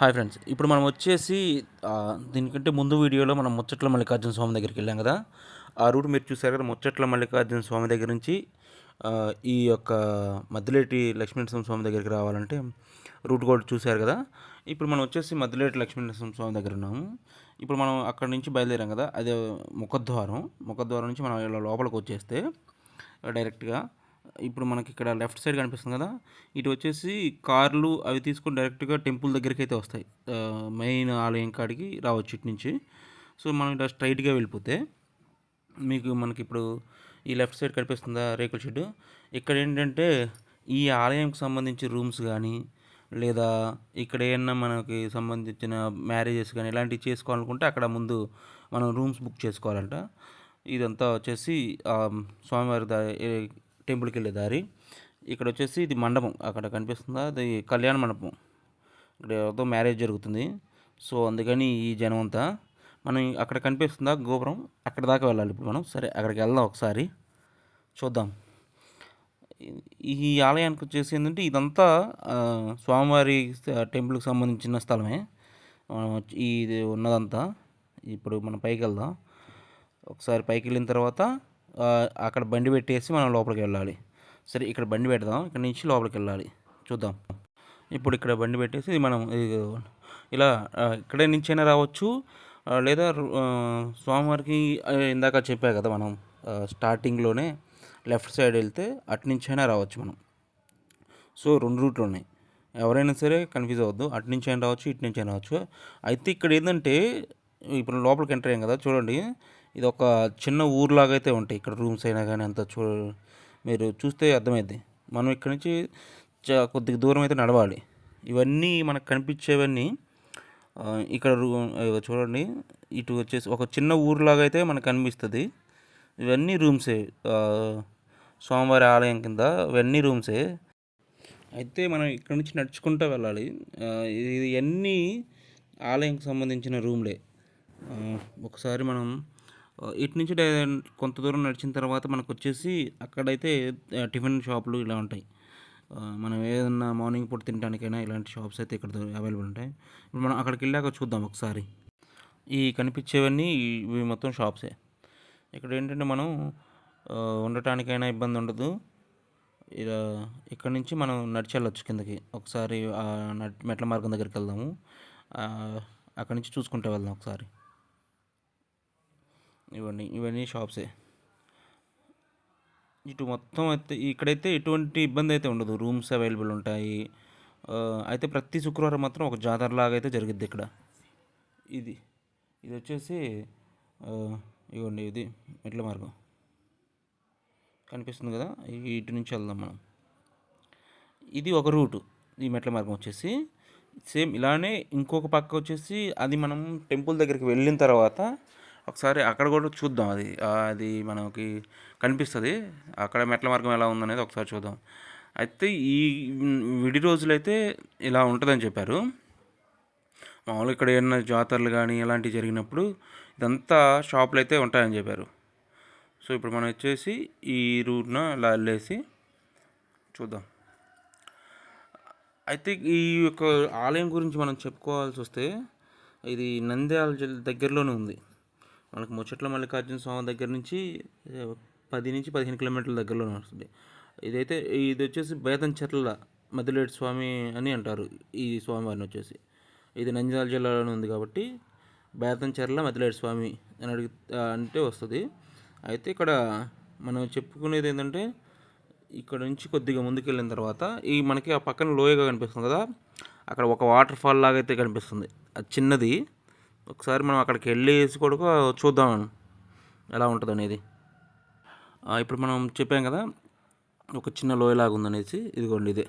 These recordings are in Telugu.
Hi friends. ఇప్పుడు మనం వచ్చేసి దీనికంటే ముందు వీడియోలో మనం ముచ్చట్ల మల్లికార్జున స్వామి దగ్గరికి వెళ్ళాం కదా. ఆ రూట్ మీరు చూసారు కదా ముచ్చట్ల మల్లికార్జున స్వామి దగ్గర నుంచి ఈ యొక్క మద్దిలేటి లక్ష్మీనరసింహ స్వామి దగ్గరికి రావాలంటే రూట్ కూడా చూశారు కదా. ఇప్పుడు మనం వచ్చేసి మద్దిలేటి లక్ష్మీనరసింహ స్వామి దగ్గర ఉన్నాము. ఇప్పుడు మనం అక్కడ నుంచి బయలుదేరాం కదా అదే ముఖద్వారం. ముఖద్వారం నుంచి మనం ఇలా లోపలికి వచ్చేస్తే డైరెక్ట్గా ఇప్పుడు మనకి ఇక్కడ లెఫ్ట్ సైడ్ కనిపిస్తుంది కదా. ఇటు వచ్చేసి కార్లు అవి తీసుకొని డైరెక్ట్గా టెంపుల్ దగ్గరికి అయితే వస్తాయి మెయిన్ ఆలయం కాడికి రావచ్చు ఇటు నుంచి. సో మనం ఇలా స్ట్రైట్గా వెళ్ళిపోతే మీకు మనకి ఇప్పుడు ఈ లెఫ్ట్ సైడ్ కనిపిస్తుందా రేకుల షెడ్ ఇక్కడ ఏంటంటే ఈ ఆలయంకి సంబంధించి రూమ్స్ కానీ లేదా ఇక్కడ ఏమన్నా మనకి సంబంధించిన మ్యారేజెస్ కానీ ఇలాంటివి చేసుకోవాలనుకుంటే అక్కడ ముందు మనం రూమ్స్ బుక్ చేసుకోవాలంట. ఇదంతా వచ్చేసి స్వామివారి దా టెంపుల్కి వెళ్ళే దారి. ఇక్కడ వచ్చేసి ఇది మండపం. అక్కడ కనిపిస్తుందా? అది కళ్యాణ మండపం. ఇక్కడ ఎవరితో మ్యారేజ్ జరుగుతుంది. సో అందుకని ఈ జనం అంతా మనం అక్కడ కనిపిస్తుందా గోపురం? అక్కడ దాకా వెళ్ళాలి ఇప్పుడు మనం. సరే అక్కడికి వెళ్దాం ఒకసారి. చూద్దాం. ఈ- ఆలయానికి వచ్చేసి ఏంటంటే ఇదంతా స్వామివారి టెంపుల్కి సంబంధించిన స్థలమే. ఇది ఉన్నదంతా. ఇప్పుడు మనం పైకి వెళ్దాం ఒకసారి పైకి వెళ్ళిన తర్వాత అక్కడ బండి పెట్టేసి మనం లోపలికి వెళ్ళాలి. సరే ఇక్కడ బండి పెడదాం. ఇక్కడ నుంచి లోపలికి వెళ్ళాలి. చూద్దాం. ఇప్పుడు ఇక్కడ బండి పెట్టేసి మనం ఇలా ఆ, ఇక్కడే నుంచైనా రావచ్చు. లేదా స్వామివారికి ఇందాక చెప్పా కదా మనం స్టార్టింగ్లోనే లెఫ్ట్ సైడ్ వెళ్తే అటు నుంచైనా రావచ్చు మనం. సో రెండు రూట్లు ఉన్నాయి. ఎవరైనా సరే కన్ఫ్యూజ్ అవ్వద్దు. అటు నుంచి అయినా రావచ్చు ఇటు నుంచి అయినా రావచ్చు. అయితే ఇక్కడ ఏంటంటే ఇప్పుడు లోపలికి ఎంటర్ అయ్యాం కదా చూడండి. ఇది ఒక చిన్న ఊర్లాగా అయితే ఉంటాయి. ఇక్కడ రూమ్స్ అయినా కానీ అంత చూ మీరు చూస్తే అర్థమైద్ది. మనం ఇక్కడ నుంచి చ- కొద్దిగా దూరం అయితే నడవాలి. ఇవన్నీ మనకు కనిపించేవన్నీ ఇక్కడ రూ చూడండి. ఇటు వచ్చేసి ఒక చిన్న ఊరులాగా అయితే మనకు కనిపిస్తుంది. ఇవన్నీ రూమ్సే. సోమవారి స్వామివారి ఆలయం కింద ఇవన్నీ రూమ్సే. అయితే మనం ఇక్కడ నుంచి నడుచుకుంటూ వెళ్ళాలి. ఇది అన్నీ ఆలయంకి సంబంధించిన రూమ్లే. ఒకసారి మనం ఇటు నుంచి కొంత దూరం నడిచిన తర్వాత మనకు వచ్చేసి అక్కడైతే టిఫిన్ షాపులు ఇలా ఉంటాయి. మనం ఏదన్నా మార్నింగ్ పూట తినడానికైనా ఇలాంటి షాప్స్ అయితే ఇక్కడ అవైలబుల్ ఉంటాయి. ఇప్పుడు మనం అక్కడికి వెళ్ళాక చూద్దాం ఒకసారి. ఈ కనిపించేవన్నీ ఇవి మొత్తం షాప్సే. ఇక్కడ ఏంటంటే మనం ఉండటానికైనా ఇబ్బంది ఉండదు. ఇలా ఇక్కడ నుంచి మనం నడిచి వెళ్ళొచ్చు కిందకి. ఒకసారి మెట్ల మార్గం దగ్గరికి వెళ్దాము. అక్కడి నుంచి చూసుకుంటూ వెళ్దాం ఒకసారి. ఇవన్నీ ఇవన్నీ షాప్సే ఇటు మొత్తం అయితే ఇక్కడైతే ఎటువంటి ఇబ్బంది అయితే ఉండదు. రూమ్స్ అవైలబుల్ ఉంటాయి. అయితే ప్రతి శుక్రవారం మాత్రం ఒక జాతరలాగా అయితే జరిగిద్ది ఇక్కడ. ఇది ఇది వచ్చేసి ఇవ్వండి ఇది మెట్ల మార్గం. కనిపిస్తుంది కదా? ఇటు నుంచి వెళ్దాం మనం. ఇది ఒక రూటు. ఈ మెట్ల మార్గం వచ్చేసి సేమ్ ఇలానే ఇంకొక పక్క వచ్చేసి అది మనం టెంపుల్ దగ్గరికి వెళ్ళిన తర్వాత ఒకసారి అక్కడ కూడా చూద్దాం. అది అది మనకి కనిపిస్తుంది. అక్కడ మెట్ల మార్గం ఎలా ఉందనేది ఒకసారి చూద్దాం. అయితే ఈ విడి రోజులైతే ఇలా ఉంటుందని చెప్పారు. మామూలుగా ఇక్కడ ఏమైనా జాతరలు కానీ ఇలాంటివి జరిగినప్పుడు ఇదంతా షాపులు అయితే ఉంటాయని చెప్పారు. సో ఇప్పుడు మనం వచ్చేసి ఈ రూట్న ఇలా వెళ్ళేసి చూద్దాం. అయితే ఈ యొక్క ఆలయం గురించి మనం చెప్పుకోవాల్సి వస్తే ఇది నంద్యాల జిల్లా దగ్గరలోనే ఉంది. మనకు ముచ్చట్ల మల్లికార్జున స్వామి దగ్గర నుంచి పది నుంచి పదిహేను కిలోమీటర్ల దగ్గరలోనే వస్తుంది. ఇదైతే ఇది వచ్చేసి బేతంచెర్ల మద్దిలేటి స్వామి అని అంటారు ఈ స్వామివారిని వచ్చేసి. ఇది నంద్యాల జిల్లాలోనే ఉంది కాబట్టి బేతంచెర్ల మద్దిలేటి స్వామి అని అడిగి అంటే వస్తుంది. అయితే ఇక్కడ మనం చెప్పుకునేది ఏంటంటే ఇక్కడ నుంచి కొద్దిగా ముందుకు వెళ్ళిన తర్వాత ఈ మనకి ఆ పక్కన లోయగా కనిపిస్తుంది కదా అక్కడ ఒక వాటర్ ఫాల్ లాగా అయితే కనిపిస్తుంది. అది చిన్నది. ఒకసారి మనం అక్కడికి వెళ్ళేసి కూడా చూద్దాం ఎలా ఉంటుంది అనేది. ఇప్పుడు మనం చెప్పాం కదా ఒక చిన్న లోయలాగా ఉందనేసి ఇదిగోండి ఇదే.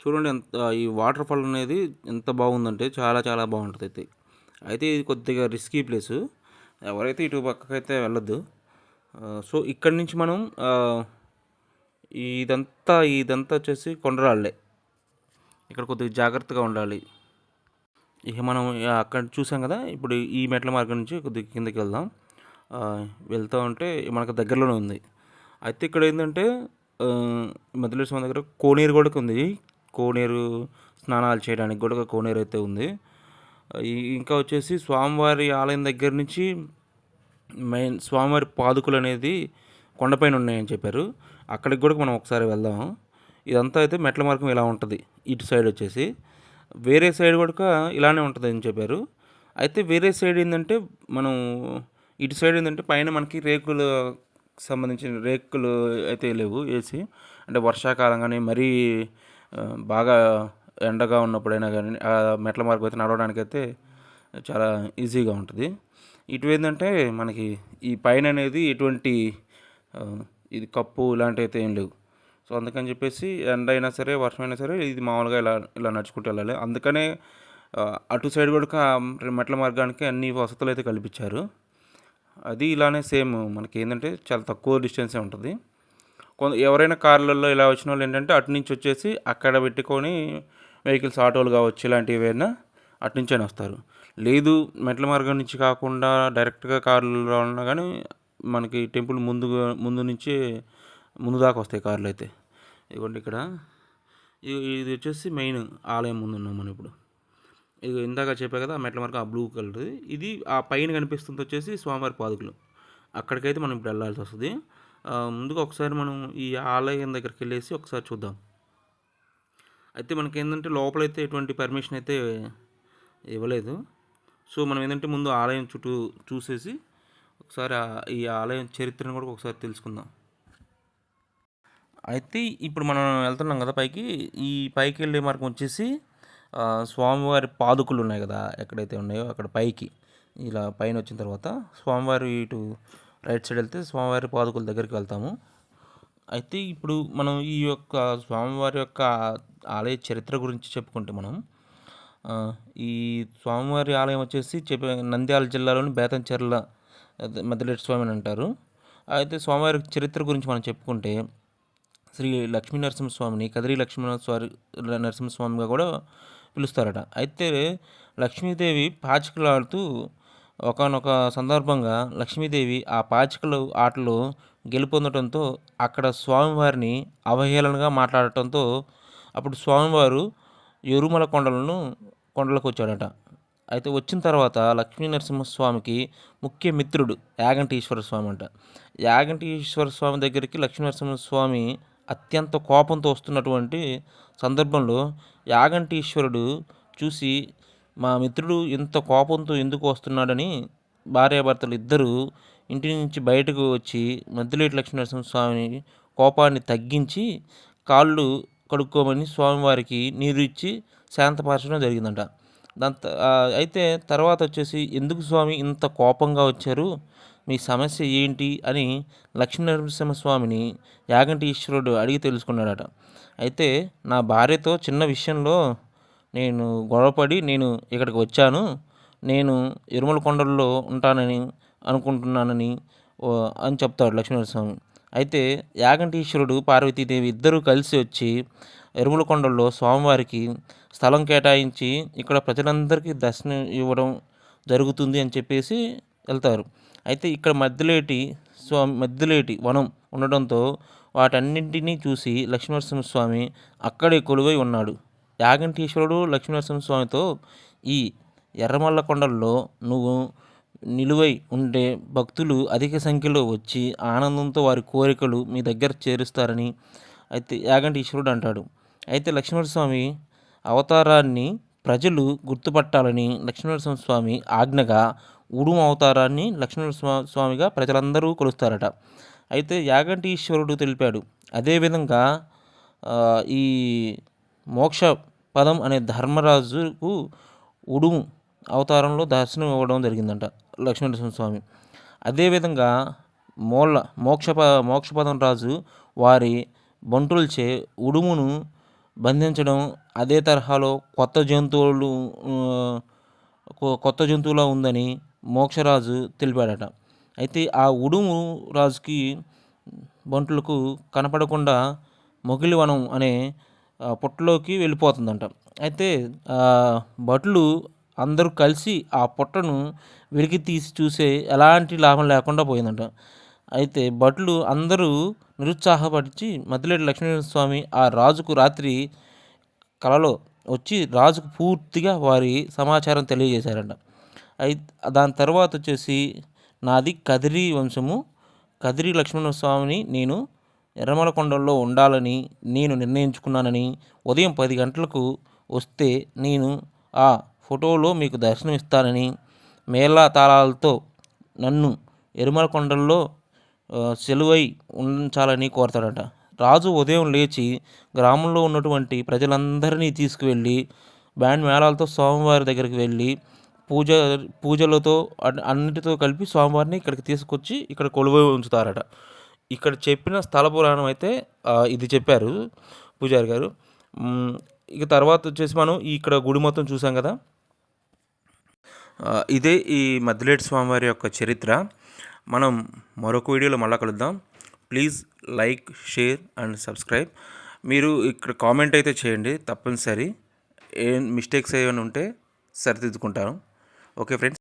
చూడండి ఎంత ఈ వాటర్ ఫాల్ అనేది ఎంత బాగుందంటే చాలా చాలా బాగుంటుంది అయితే. అయితే ఇది కొద్దిగా రిస్కీ ప్లేసు ఎవరైతే ఇటు పక్కకైతే వెళ్ళొద్దు. సో ఇక్కడి నుంచి మనం ఇదంతా ఇదంతా వచ్చేసి కొండరాళ్ళే ఇక్కడ కొద్దిగా జాగ్రత్తగా ఉండాలి. ఇక మనం అక్కడ చూసాం కదా ఇప్పుడు ఈ మెట్ల మార్గం నుంచి కొద్దిగా కిందకి వెళ్దాం. వెళ్తూ ఉంటే మనకు దగ్గరలోనే ఉంది. అయితే ఇక్కడ ఏంటంటే మధులేశ్వరం దగ్గర కోనేరు కూడా ఉంది. కోనేరు స్నానాలు చేయడానికి కూడా కోనేరు అయితే ఉంది. ఇంకా వచ్చేసి స్వామివారి ఆలయం దగ్గర నుంచి మెయిన్ స్వామివారి పాదుకులు అనేది కొండపైన ఉన్నాయని చెప్పారు. అక్కడికి కూడా మనం ఒకసారి వెళ్దాం. ఇదంతా అయితే మెట్ల మార్గం ఇలా ఉంటుంది. ఇటు సైడ్ వచ్చేసి. వేరే సైడ్ కూడా ఇలానే ఉంటుంది అని చెప్పారు. అయితే వేరే సైడ్ ఏంటంటే మనం ఇటు సైడ్ ఏంటంటే పైన మనకి రేకులు సంబంధించిన రేకులు అయితే లేవు ఏసీ. అంటే వర్షాకాలం కానీ మరీ బాగా ఎండగా ఉన్నప్పుడైనా కానీ ఆ మెట్ల మార్గం అయితే నడవడానికి అయితే చాలా ఈజీగా ఉంటుంది. ఇటు ఏంటంటే మనకి ఈ పైన అనేది ఎటువంటి ఇది కప్పు ఇలాంటివి అయితే ఏం లేవు. సో అందుకని చెప్పేసి ఎండ అయినా సరే వర్షం అయినా సరే ఇది మామూలుగా ఇలా ఇలా నడుచుకుంటూ వెళ్ళాలి. అందుకనే అటు సైడ్ కూడా మెట్ల మార్గానికి అన్ని వసతులు అయితే కల్పించారు. అది ఇలానే సేమ్ మనకి ఏంటంటే చాలా తక్కువ డిస్టెన్సే ఉంటుంది. కొంత ఎవరైనా కార్లలో ఇలా వచ్చిన వాళ్ళు ఏంటంటే అటు నుంచి వచ్చేసి అక్కడ పెట్టుకొని వెహికల్స్ ఆటోలు కావచ్చు ఇలాంటివి ఏవైనా అటు నుంచి అని వస్తారు. లేదు మెట్ల మార్గం నుంచి కాకుండా డైరెక్ట్గా కార్లలో ఉన్నా కానీ మనకి టెంపుల్ ముందు ముందు నుంచి ముందు దాకా వస్తాయి కార్లు అయితే. ఇదిగోండి ఇక్కడ. ఇది ఇది వచ్చేసి మెయిన్ ఆలయం ముందు ఉన్నాం మనం ఇప్పుడు. ఇది ఇందాక చెప్పా కదా ఆ మెట్ల మార్గం ఆ బ్లూ కలర్ ఇది ఆ పైన కనిపిస్తుంది వచ్చేసి స్వామివారి పాదుకులు. అక్కడికైతే మనం ఇప్పుడు వెళ్ళాల్సి వస్తుంది. ముందుగా ఒకసారి మనం ఈ ఆలయం దగ్గరికి వెళ్ళేసి ఒకసారి చూద్దాం. అయితే మనకి ఏంటంటే లోపలైతే ఎటువంటి పర్మిషన్ అయితే ఇవ్వలేదు. సో మనం ఏంటంటే ముందు ఆలయం చుట్టూ చూసేసి ఒకసారి ఈ ఆలయం చరిత్రను కూడా ఒకసారి తెలుసుకుందాం. అయితే ఇప్పుడు మనం వెళ్తున్నాం కదా పైకి. ఈ పైకి వెళ్ళే మార్గం వచ్చేసి స్వామివారి పాదుకలు ఉన్నాయి కదా ఎక్కడైతే ఉన్నాయో అక్కడ పైకి. ఇలా పైన వచ్చిన తర్వాత స్వామివారి ఇటు రైట్ సైడ్ వెళ్తే స్వామివారి పాదుకల దగ్గరికి వెళ్తాము. అయితే ఇప్పుడు మనం ఈ యొక్క స్వామివారి యొక్క ఆలయ చరిత్ర గురించి చెప్పుకుంటే మనం ఈ స్వామివారి ఆలయం వచ్చేసి చెప్పే నంద్యాల జిల్లాలోని బేతంచెర్ల అదే స్వామి అని అంటారు. అయితే స్వామివారి చరిత్ర గురించి మనం చెప్పుకుంటే శ్రీ లక్ష్మీ నరసింహస్వామిని కదిరి లక్ష్మీ స్వామి నరసింహస్వామిగా కూడా పిలుస్తారట. అయితే లక్ష్మీదేవి పాచికలాడుతూ ఒకనొక సందర్భంగా లక్ష్మీదేవి ఆ పాచికలు ఆటలో గెలుపొందడంతో అక్కడ స్వామివారిని అవహేళనగా మాట్లాడటంతో అప్పుడు స్వామివారు ఎరుమల కొండలను కొండలకు వచ్చాడట. అయితే వచ్చిన తర్వాత లక్ష్మీ నరసింహస్వామికి ముఖ్య మిత్రుడు యాగంటీశ్వర స్వామి అంట. యాగంటీశ్వర స్వామి దగ్గరికి లక్ష్మీ నరసింహస్వామి అత్యంత కోపంతో వస్తున్నటువంటి సందర్భంలో యాగంటీశ్వరుడు చూసి మా మిత్రుడు ఇంత కోపంతో ఎందుకు వస్తున్నాడని భార్యాభర్తలు ఇద్దరూ ఇంటి నుంచి బయటకు వచ్చి మధ్యలేటి లక్ష్మీనరసింహ స్వామిని కోపాన్ని తగ్గించి కాళ్ళు కడుక్కోమని స్వామివారికి నీరు ఇచ్చి శాంతపరచడం జరిగిందంట. దాని అయితే తర్వాత వచ్చేసి ఎందుకు స్వామి ఇంత కోపంగా వచ్చారు? మీ సమస్య ఏంటి అని లక్ష్మీనరసింహ స్వామిని యాగంటి ఈశ్వరుడు అడిగి తెలుసుకున్నాడట. అయితే నా భార్యతో చిన్న విషయంలో నేను గొడవపడి నేను ఇక్కడికి వచ్చాను. నేను ఇరుమల కొండల్లో ఉంటానని అనుకుంటున్నానని అని చెప్తాడు లక్ష్మీనరస్వామి అయితే యాగంటీశ్వరుడు పార్వతీదేవి ఇద్దరూ కలిసి వచ్చి ఎరుమల కొండల్లో స్వామివారికి స్థలం కేటాయించి ఇక్కడ ప్రజలందరికీ దర్శనం ఇవ్వడం జరుగుతుంది అని చెప్పేసి వెళ్తారు. అయితే ఇక్కడ మద్దిలేటి స్వామి మద్దిలేటి వనం ఉండడంతో వాటన్నింటినీ చూసి లక్ష్మీనరసింహస్వామి అక్కడే కొలువై ఉన్నాడు. యాగంటీశ్వరుడు లక్ష్మీనరసింహస్వామితో ఈ ఎర్రమల్ల కొండల్లో నువ్వు నిలువై ఉండే భక్తులు అధిక సంఖ్యలో వచ్చి ఆనందంతో వారి కోరికలు మీ దగ్గర చేరుస్తారని అయితే యాగంటీశ్వరుడు అంటాడు. అయితే లక్ష్మణస్వామి అవతారాన్ని ప్రజలు గుర్తుపట్టాలని లక్ష్మీనరసింహస్వామి ఆజ్ఞగా ఉడుము అవతారాన్ని లక్ష్మీనరసింహ స్వామిగా ప్రజలందరూ కొలుస్తారట. అయితే యాగంటి ఈశ్వరుడు తెలిపాడు అదేవిధంగా ఈ మోక్ష పదం అనే ధర్మరాజుకు ఉడుము అవతారంలో దర్శనం ఇవ్వడం జరిగిందంట లక్ష్మీనరసింహస్వామి. అదేవిధంగా మోళ్ళ మోక్షప మోక్షపదం రాజు వారి బంటులచే ఉడుమును బంధించడం అదే తరహాలో కొత్త జంతువులు కొత్త జంతువులా ఉందని మోక్షరాజు తెలిపాడట. అయితే ఆ ఉడుము రాజుకి బంటులకు కనపడకుండా మొగిలివనం అనే పుట్టలోకి వెళ్ళిపోతుందంట. అయితే భటులు అందరూ కలిసి ఆ పుట్టను వెలికి తీసి చూసే ఎలాంటి లాభం లేకుండా పోయిందంట. అయితే భటులు అందరూ నిరుత్సాహపరిచి మధ్యలేటి లక్ష్మీనరస్వామి స్వామి ఆ రాజుకు రాత్రి కలలో వచ్చి రాజుకు పూర్తిగా వారి సమాచారం తెలియజేశారంట. అయి దాని తర్వాత వచ్చేసి నాది కదిరి వంశము. కదిరి లక్ష్మణస్వామిని నేను ఎర్రమలకొండలో ఉండాలని నేను నిర్ణయించుకున్నానని ఉదయం పది గంటలకు వస్తే నేను ఆ ఫోటోలో మీకు దర్శనం ఇస్తానని మేళా తాళాలతో నన్ను ఎరుమలకొండల్లో సెలవై సెలువై ఉంచాలని కోరతాడట. రాజు ఉదయం లేచి గ్రామంలో ఉన్నటువంటి ప్రజలందరినీ తీసుకువెళ్ళి బ్యాండ్ మేళాలతో స్వామివారి దగ్గరికి వెళ్ళి పూజ పూజలతో అన్నిటితో కలిపి స్వామివారిని ఇక్కడికి తీసుకొచ్చి ఇక్కడ కొలువై ఉంచుతారట. ఇక్కడ చెప్పిన స్థల పురాణం అయితే ఇది చెప్పారు పూజారి గారు. ఇక తర్వాత వచ్చేసి మనం ఇక్కడ గుడి మొత్తం చూసాం కదా. ఇదే ఈ మద్దిలేటి స్వామివారి యొక్క చరిత్ర. మనం మరొక వీడియోలో మళ్ళా కలుద్దాం. Please like share and subscribe. మీరు ఇక్కడ కామెంట్ అయితే చేయండి తప్పనిసరి. ఏం మిస్టేక్స్ ఏమైనా ఉంటే సరిదిద్దుకుంటాను. Okay friends